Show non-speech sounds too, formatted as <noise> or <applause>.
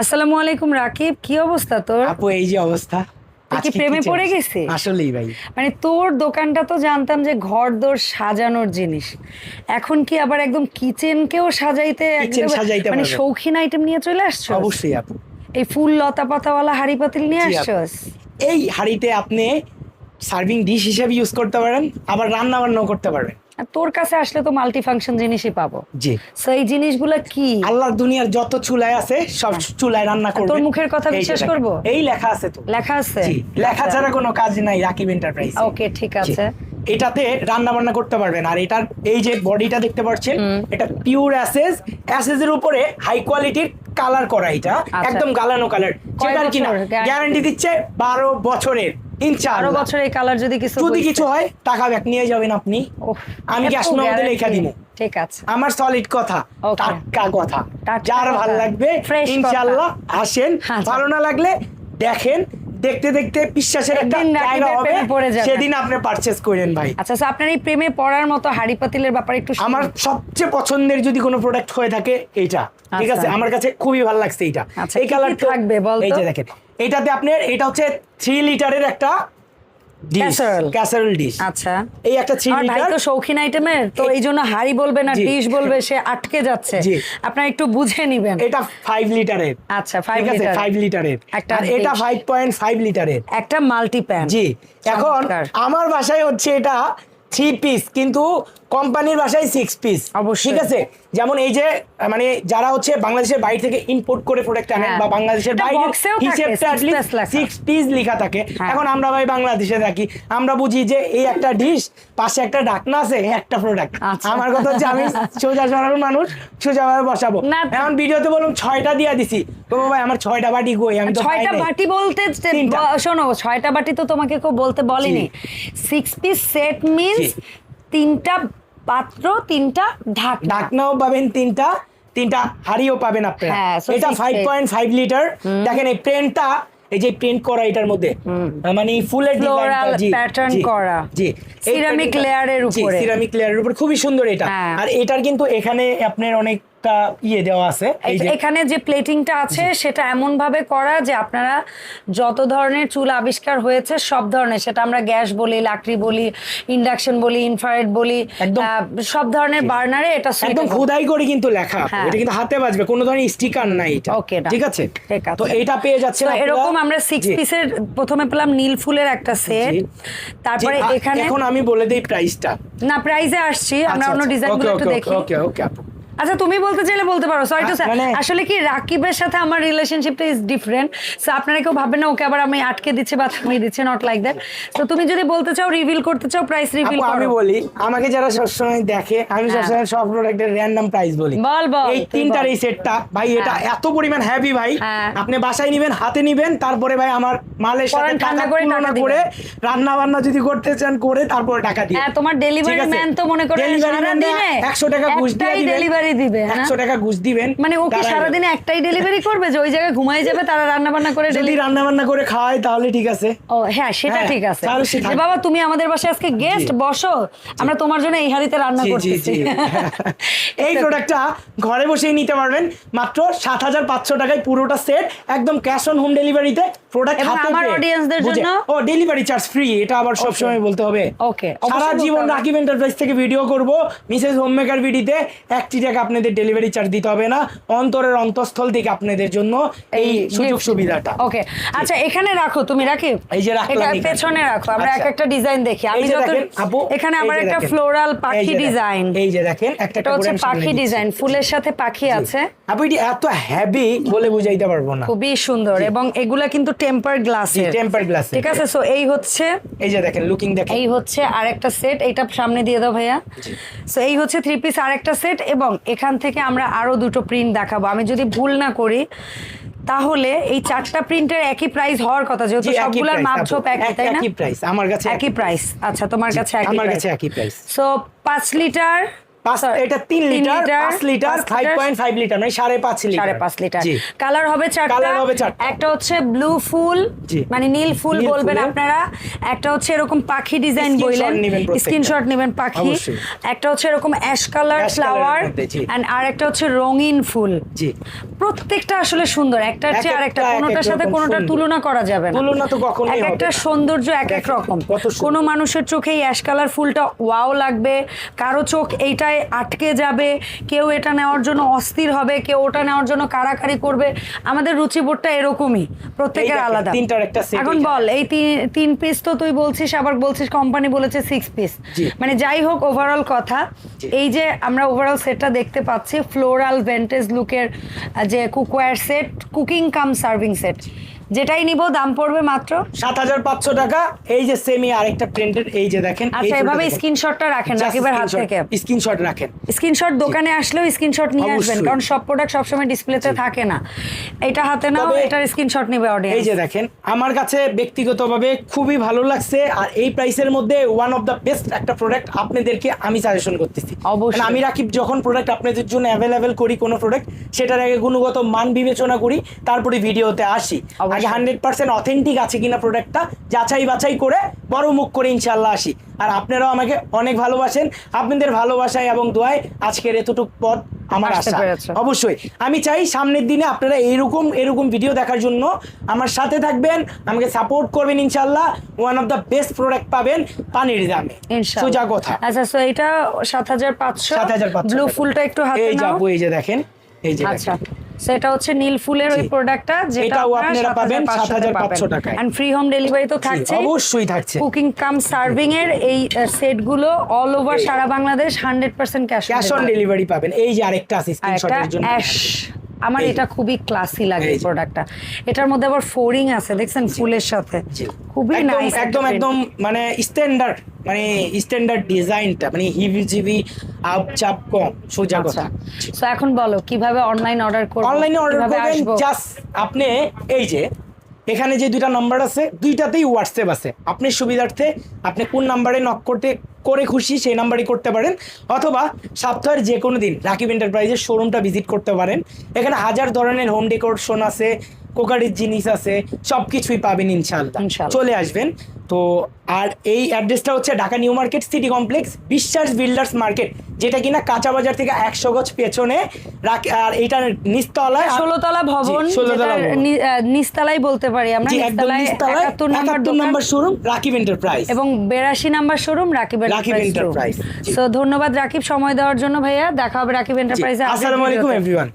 আসসালামু আলাইকুম রাকিব। কি অবস্থা তোর? আপু এই যে অবস্থা। কি প্রেমে পড়ে গেছিস? আসলেই ভাই। মানে তোর দোকানটা তো জানতাম যে ঘর দোর সাজানোর জিনিস। এখন কি আবার একদম কিচেনকেও সাজাইতে মানে। শৌখিন আইটেম নিয়ে চলে আসছো অবশ্যই আপু। এই ফুল লতা পাতাওয়ালা হাড়ি পাতিল নিয়ে আসছস? এই হাঁড়িতে আপনি সার্ভিং ডিশ হিসেবে ইউজ করতে পারেন আবার রান্না বান্নাও করতে পারবেন। তোর কাছে আসলে তো মাল্টি ফাংশন জিনিসই পাবো। জি। সো এই জিনিসগুলো কি? আল্লাহর দুনিয়ার যত চুলায় আছে সব চুলায় রান্না করবে তোর মুখের কথা বিশ্বাস করব? এই লেখা আছে তো। লেখা আছে? জি লেখা ছাড়া কোনো কাজ নাই রাকিব এন্টারপ্রাইজ ওকে ঠিক আছে। এটাতে রান্না বান্না করতে পারবেন। আর এটার এই যে বডিটা দেখতে পাচ্ছেন এটা পিওর অ্যাসেস অ্যাসেসের উপরে হাই কোয়ালিটির কালার করা এটা। আচ্ছা। একদম গালানো কালার যেটার কিনা গ্যারান্টি দিচ্ছে বারো বছরের। আরও বছর এই কালার যদি কিছু যদি কিছু হয় টাকা ব্যাক নিয়ে যাবেন আপনি। আমি এত ক্যাশ নগদে লেখা দিব। ঠিক আছে। আমার সলিড কথা টাটকা কথা। যার ভালো লাগবে। ইনশাআল্লাহ আসেন। আচ্ছা। ভালো না লাগলে দেখেন। দেখতে দেখতে বিশ্বাসের একটা জায়গা হবে। সেদিন আপনি পারচেজ করেন ভাই আচ্ছা so আপনার এই প্রেমে পড়ার মতো হাড়ি পাতিলের ব্যাপারে একটু আমার সবচেয়ে পছন্দের যদি কোনো প্রোডাক্ট হয়ে থাকে এইটা ঠিক আছে আচ্ছা। আমার কাছে খুবই ভালো লাগছে এইটা আচ্ছা, এই কালার থাকবে বল এই যে দেখেন এটাতে আপনার এটা হচ্ছে থ্রি লিটারের একটা। ক্যাসারোল ডিশ আচ্ছা। এই একটা থ্রি ভাই তো শৌখিন আইটেমের তো এই- জন্য হাড়ি বলবে না। ডিশ বলবে সে আটকে যাচ্ছে। জি। আপনার একটু বুঝে নিবেন। এটা ফাইভ লিটারের আচ্ছা ফাইভ লিটার ফাইভ লিটারের একটা এটা। ফাইভ পয়েন্ট ফাইভ লিটারের একটা মাল্টিপ্যান জি এখন আমার বাসায় হচ্ছে এটা থ্রি পিস কিন্তু কোম্পানির বাসায় সিক্স পিস অবশ্যই। ঠিক আছে যেমন এই যে মানে যারা হচ্ছে বাংলাদেশের বাইরে থেকে ইম্পোর্ট করে প্রোডাক্ট আনেন হ্যাঁ। বা বাংলাদেশের বাইরে হিসেবটা। সিক্স পিস লেখা থাকে হ্যাঁ। এখন আমরা ভাই বাংলাদেশে থাকি আমরা বুঝি যে এই একটা ডিশ পাশে একটা ঢাকনা আছে একটা প্রোডাক্ট আচ্ছা। আমার কথা হচ্ছে আমি সোজা সরল মানুষ সোজাভাবে বসাবো এখন ভিডিওতে বলুন ছয়টা দিয়ে দিছি তো ভাই আমার ছয়টা বাটি কই আমি তো ছয়টা। বাটি বলতে শোনো ছয়টা বাটি তো তোমাকে কেউ বলতে বলেনি সিক্স পিস সেট মিন্স। তিনটা পাত্র তিনটা ঢাক ঢাকনাও পাবেন তিনটা তিনটা হাড়িও পাবেন আপনারা। হ্যাঁ, এটা ফাইভ পয়েন্ট ফাইভ লিটার দেখেন এই প্রেন্টটা এই যে প্রিন্ট করা এটার মধ্যে মানে ফুলের Floral প্যাটার্ন করা। জি। সিরামিক লেয়ারের উপরে। সিরামিক লেয়ারের উপর। খুবই সুন্দর এটা। হ্যাঁ। আর এটার কিন্তু এখানে আপনার অনেকটা ইয়ে দেওয়া আছে এখানে যে প্লেটিংটা আছে সেটা এমন ভাবে করা যে আপনারা যত ধরনের চুল আবিষ্কার হয়েছে সব ধরনের সেটা আমরা গ্যাস বলি লাকড়ি বলি ইন্ডাকশন বলি ইনফ্রারেড বলি সব ধরনের বার্নারে এটা একদম খোদাই করে কিন্তু লেখা। হ্যাঁ। এটা কিন্তু হাতে বাজবে কোনো ধরনের স্টিকার নাই এটা। না। ঠিক আছে? তো এটা পেয়ে যাচ্ছে এরকম আমরা সিক্স পিসের প্রথমে পেলাম নীল ফুলের একটা সেট তারপরে এখানে এখন আমি বলে দেই প্রাইসটা না প্রাইজে আসছি আমরা অন্য ডিজাইনগুলো একটু দেখি। ওকে ওকে আপু। আচ্ছা তুমি বলতে চাইলে বলতে পারো সরি টু মানে- আসলে কি রাকিবের সাথে আমার রিলেশনশিপটা ইজ ডিফারেন্ট সো আপনারা কেউ ভাবেন না ওকে আবার আমি আটকে দিচ্ছি বা থামিয়ে দিচ্ছি নট লাইক দ্যাট তো তুমি যদি বলতে চাও রিভিল করতে চাও প্রাইস রিভিল আপু আমি বলি আমাকে যারা সবসময় দেখে আমি হ্যাঁ। সবসময় সব প্রোডাক্টের র্যান্ডম প্রাইস বলি। বল, বল, এই তিনটার এই সেটটা ভাই এটা হ্যাঁ। এত পরিমাণ হ্যাভি ভাই। হ্যাঁ। আপনি বাসায় নিবেন হাতে নিবেন তারপরে ভাই আমার মালের সাথে ঠান্ডা টাকা করে টাকা করে রান্না বান্না যদি করতে চান করে তারপরে টাকা দিয়ে। হ্যাঁ তোমার ডেলিভারি ম্যান তো মনে করে সারা দিনে একশো টাকা ঘুষ দিয়ে দিবেন। ডেলিভারি দিবে হ্যাঁ? একশো টাকা ঘুষ দিবেন মানে ও কি সারাদিনে একটাই ডেলিভারি করবে যে ওই জায়গায় ঘুমাই যাবে তারা রান্না বান্না করে যদি রান্না বান্না করে খাওয়ায় তাহলে ঠিক আছে। ও হ্যাঁ সেটা হ্যাঁ, ঠিক আছে। যে বাবা তুমি আমাদের বাসায় আজকে গেস্ট বসো। আমরা তোমার জন্য এই হাড়িতে রান্না করতেছি। <laughs> এই প্রোডাক্টটা ঘরে বসেই নিতে পারবেন। মাত্র সাত হাজার পাঁচশো টাকায় পুরোটা সেট একদম ক্যাশ অন হোম ডেলিভারিতে প্রোডাক্ট হাতে আমার পেয়ে, জন্য? ও ডেলিভারি চার্জ ফ্রি এটা আবার সব সময় বলতে হবে। Okay, সারা জীবন। রাকিব এন্টারপ্রাইজ থেকে ভিডিও করব। মিসেস হোমমেকার ভিডিতে একটি টাকা আপনাদের ডেলিভারি চার্জ দিতে হবে না অন্তরের অন্তঃস্থল থেকে আপনাদের জন্য এই সুযোগ সুবিধাটা। ওকে আচ্ছা এখানে রাখো তুমি রাখি? এই যে রাখলাম এটা পেছনে রাখো আমরা এক। একটা ডিজাইন দেখি। আমি যত এখানে আমার একটা ফ্লোরাল পাখি ডিজাইন এই যে দেখেন একটা এটা হচ্ছে পাখি ডিজাইন ফুলের সাথে পাখি আছে। আপু এটি এত হ্যাভি বলে বুঝাইতে পারব না। খুবই সুন্দর এবং এগুলা কিন্তু টেম্পার গ্লাসের টেম্পার গ্লাস ঠিক আছে সো এই হচ্ছে এই যে দেখেন লুকিং দেখেন। এই হচ্ছে আরেকটা সেট এইটা সামনে দিয়ে দাও ভাইয়া। সো এই হচ্ছে থ্রি পিস আরেকটা সেট এবং এখান থেকে আমরা আরও দুটো প্রিন্ট দেখাবো। আমি যদি ভুল না করি তাহলে এই চারটা প্রিন্টের একই প্রাইস হওয়ার কথা যেহেতু সবগুলোর মাপ মাপঝোপ একই তাই না? একই প্রাইস আমার কাছে একই প্রাইস আচ্ছা তোমার কাছে একই আমার কাছে একই প্রাইস সো পাঁচ লিটার পাঁচ sorry, এটা তিন লিটার পাঁচ litre five point five litre মানে সাড়ে পাঁচ লিটার। সাড়ে পাঁচ লিটার। কালার হবে চারটা। হবে চারটা। একটা হচ্ছে ব্লু ফুল মানে নীল ফুল বলবেন আপনারা। একটা হচ্ছে এরকম পাখি ডিজাইন বললেন স্ক্রিনশট নেবেন পাখি। একটা হচ্ছে এরকম অ্যাশ কালার ফ্লাওয়ার এন্ড আর একটা হচ্ছে রঙিন ফুল। জি। প্রত্যেকটা আসলে সুন্দর। একটার চেয়ে আরেকটা কোনোটার সাথে কোনোটার তুলনা করা যাবে না। তুলনা তো কখনোই এক একটা সৌন্দর্য এক এক রকম। কোনো মানুষের চোখে এই অ্যাশ কালার ফুলটা ওয়াও লাগবে কারও চোখ এইটায় আটকে যাবে কেউ এটা নেওয়ার জন্য অস্থির হবে কেউ ওটা নেওয়ার জন্য কারাকারি করবে। আমাদের রুচিবোধটা এরকমই প্রত্যেকের আলাদা। তিনটার একটা set এখন বল এই তিন- তিন পিস তো তুই বলছিস আবার বলছিস কোম্পানি বলেছে সিক্স পিস মানে যাই হোক ওভারঅল কথা এই যে আমরা ওভারঅল সেটটা দেখতে পাচ্ছি ফ্লোরাল ভেন্টেজ লুকের যে cookware set cooking cum serving set. যেটাই নিব দাম পড়বে মাত্র? সাত হাজার পাঁচশো টাকা। এই যে সেমি আরেকটা প্রিন্টের এই যে দেখেন আচ্ছা এভাবে স্ক্রিনশটটা রাখেন রাকিবের হাত থেকে। স্ক্রিনশট রাখেন। স্ক্রিনশট দোকানে আসলেও স্ক্রিনশট নিয়ে আসবেন কারণ সব প্রোডাক্ট সবসময় ডিসপ্লেতে থাকে না। এটা হাতে নাও এটার স্ক্রিনশট নিবে অডিয়েন্স এই যে দেখেন আমার কাছে ব্যক্তিগতভাবে খুবই ভালো লাগছে আর এই প্রাইসের মধ্যে ওয়ান অফ দ্য বেস্ট একটা প্রোডাক্ট আপনাদেরকে আমি সাজেশন করতেছি। অবশ্যই। আমি রাকিব যখন প্রোডাক্ট আপনাদের জন্য অ্যাভেলেবেল করি কোনো প্রোডাক্ট সেটার আগে গুণগত মান বিবেচনা করি তারপরে ভিডিওতে আসি। আগে হান্ড্রেড পার্সেন্ট অথেন্টিক আছে কিনা প্রোডাক্টটা যাচাই বাছাই করে বড় মুখ করে ইনশাল্লাহ আসি। আর আপনারাও আমাকে অনেক ভালোবাসেন। আপনাদের ভালোবাসায় এবং দোয়ায় আজকের এতটুক পথ আমার আশা। অবশ্যই। আমি চাই সামনের দিনে আপনারা এরকম এরকম ভিডিও দেখার জন্য আমার সাথে থাকবেন আমাকে সাপোর্ট করবেন ইনশাল্লাহ one of the best product পাবেন পানির দামে। সোজা কথা। আচ্ছা সো এটা সাত হাজার পাঁচশো। 7,500 ব্লু টাকা। ফুলটা একটু হাতে এই যাব এই যে দেখেন এই যে আচ্ছা। সেটা হচ্ছে নীল ফুলের ওই প্রোডাক্টটা যেটা আপনারা পাবেন 7,500 টাকায়। এন্ড ফ্রি হোম ডেলিভারি তো থাকছে অবশ্যই থাকছে। কুকিং কাম সার্ভিং এর এই সেটগুলো all over Sara Bangladesh hundred percent cash cash on delivery পাবেন। এই যে আরেকটা আছে স্ক্রিনশটের জন্য। আমার এটা খুবই ক্লাসি লাগে। প্রোডাক্টটা এটার মধ্যে আবার ফোরিং আছে দেখছেন ফুলের সাথে। খুবই নাইস একদম একদম মানে স্ট্যান্ডার্ড মানে স্ট্যান্ডার্ড ডিজাইনটা মানে হিভি জিবি আপ চাপ কম সোজা আচ্ছা। কথা। সো এখন বলো কীভাবে অনলাইন অর্ডার করব অনলাইনে অর্ডার করবেন জাস্ট আপনি এই যে এখানে যে দুইটা নাম্বার আছে, দুইটাতেই হোয়াটসঅ্যাপ আছে। আপনি সুবিধার্থে আপনি কোন নাম্বারে নক করতে, করে খুশি সেই নাম্বারই করতে পারেন। অথবা সপ্তাহের যে কোনো দিন রাকিব এন্টারপ্রাইজের শোরুমটা ভিজিট করতে পারেন। এখানে হাজার ধরনের হোম ডেকোরেশন আছে কোকারির জিনিস আছে সব কিছুই পাবেন ইনশাল্লাহ চলে আসবেন। তো আর এই অ্যাড্রেসটা হচ্ছে Dhaka new market city complex Biswas builders market যেটা কিনা কাঁচা বাজার থেকে একশো গজ পেছনে আর এইটার নিচতলায় ষোলোতলা ভবন জি, ষোলোতলা যেটার ভবন। নি- আহ, নিচতলাই বলতে পারি আমরা একাত্তর নাম্বার শোরুম রাকিব এন্টারপ্রাইজ এবং বেরাশি number showroom Rakib Rakib enterprise. So ধন্যবাদ রাকিব সময় দেওয়ার জন্য ভাইয়া। দেখা হবে রাকিব এন্টারপ্রাইজে আসসালামু আলাইকুম এভরিওয়ান